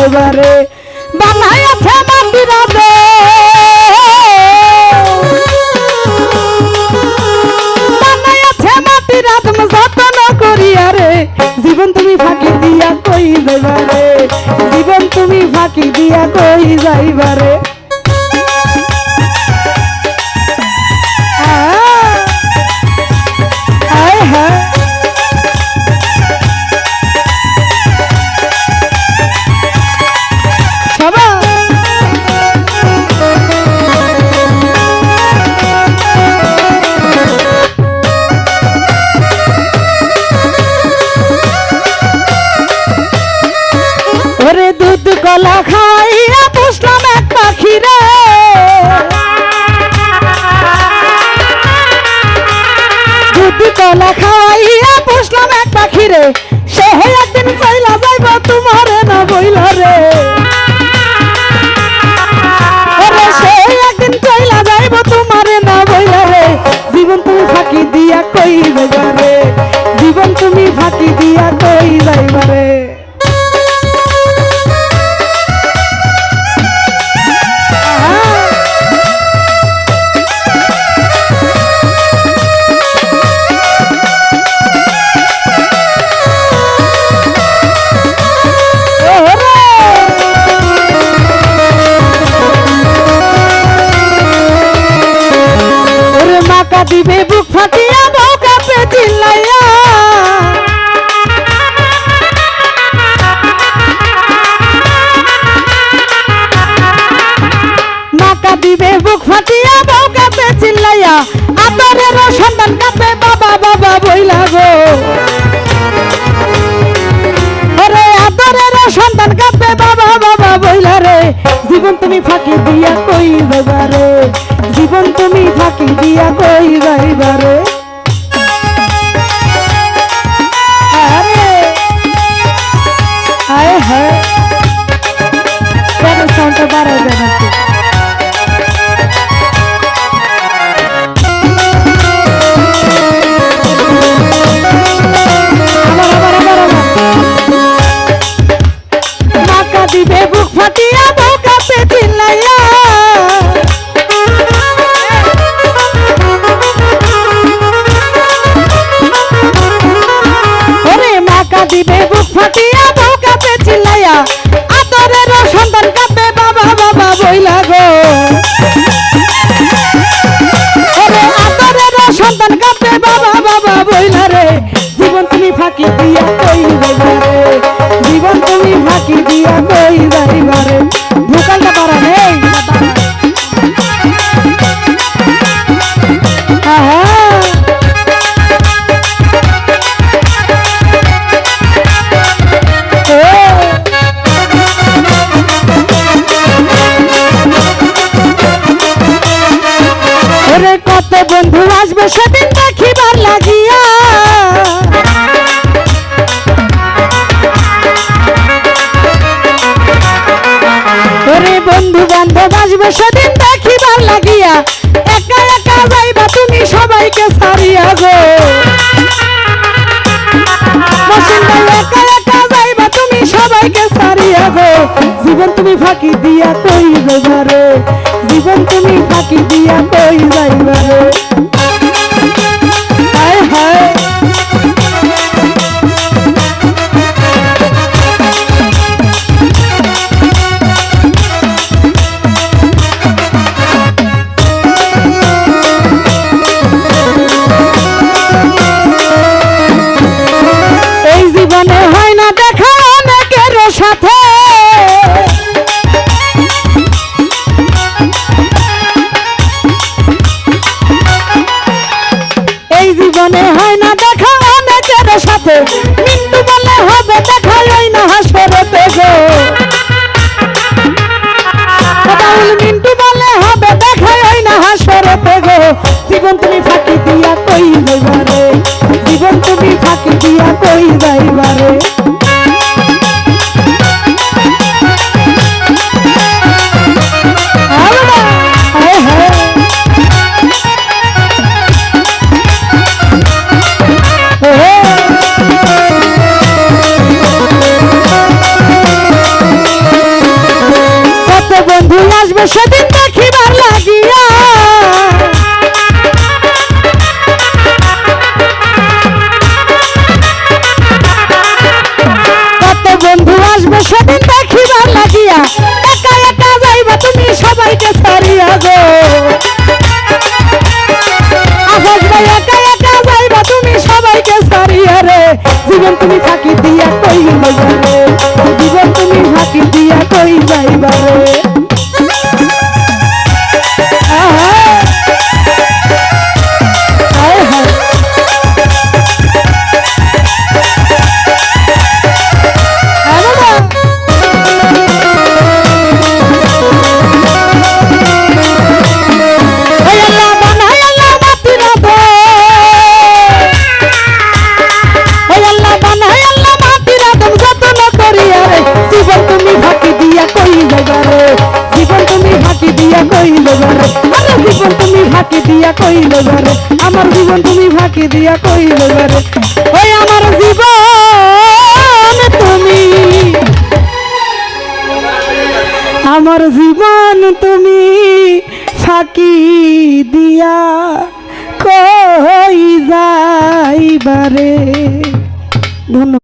যাইবারে বানাই আছে আদে বানাই আছে করিয়া রে। জীবন তুমি ফাঁকি দিয়া কই যাইবারে জীবন তুমি ফাঁকি দিয়া কই যাইবারে ফাঁকি দিয়া কই যাইবা রে? দিবে বুক ফাটিয়া দিবে বুক ফাটিয়া বউ কাপে চিল্লাইয়া আদরের সন্তান কাপে, বাবা বাবা বইলা গো। ওরে আদরের সন্তান কাপে, বাবা বাবা বইলা রে। জীবন তুমি ফাঁকি দিয়া কই যাইবা রে? জীবন তুমি ফাঁকি দিয়া কই যাইবা রে? আরে, আয় হ্যাঁ। কেন সাউন্ডটা বাড়াই দেন সেদিন দেখিবার লাগিয়া। ওরে বন্ধু বান্ধব, আসবে সেদিন দেখিবার লাগিয়া। একা একা যাইবা তুমি সবাইকে সারিয়া গো। একা একা যাইবা তুমি সবাইকে সারিয়া গো। জীবন তুমি ফাঁকি দিয়া কই রে। জীবন তুমি ফাঁকি দিয়া até! আসবে সেদিন দেখিবার লাগিয়া। কত বন্ধু আসবে সেদিন দেখিবার লাগিয়া। একা একা যাইবা তুমি সবাইকে ছাড়িয়া গো। একা একা যাইবা তুমি সবাইকে ছাড়িয়া রে। জীবন তুমি ফাঁকি দিয়া কই যাইবা ফাঁকি দিয়া কই যাইবা রে আরে জীবন তুমি ফাঁকি দিয়া কই যাইবা রে আমার জীবন তুমি ফাঁকি দিয়া কই যাইবা রে ওই আমার জীবন তুমি। আমার জীবন তুমি ফাঁকি দিয়া কই যাইবারে। ধন্যবাদ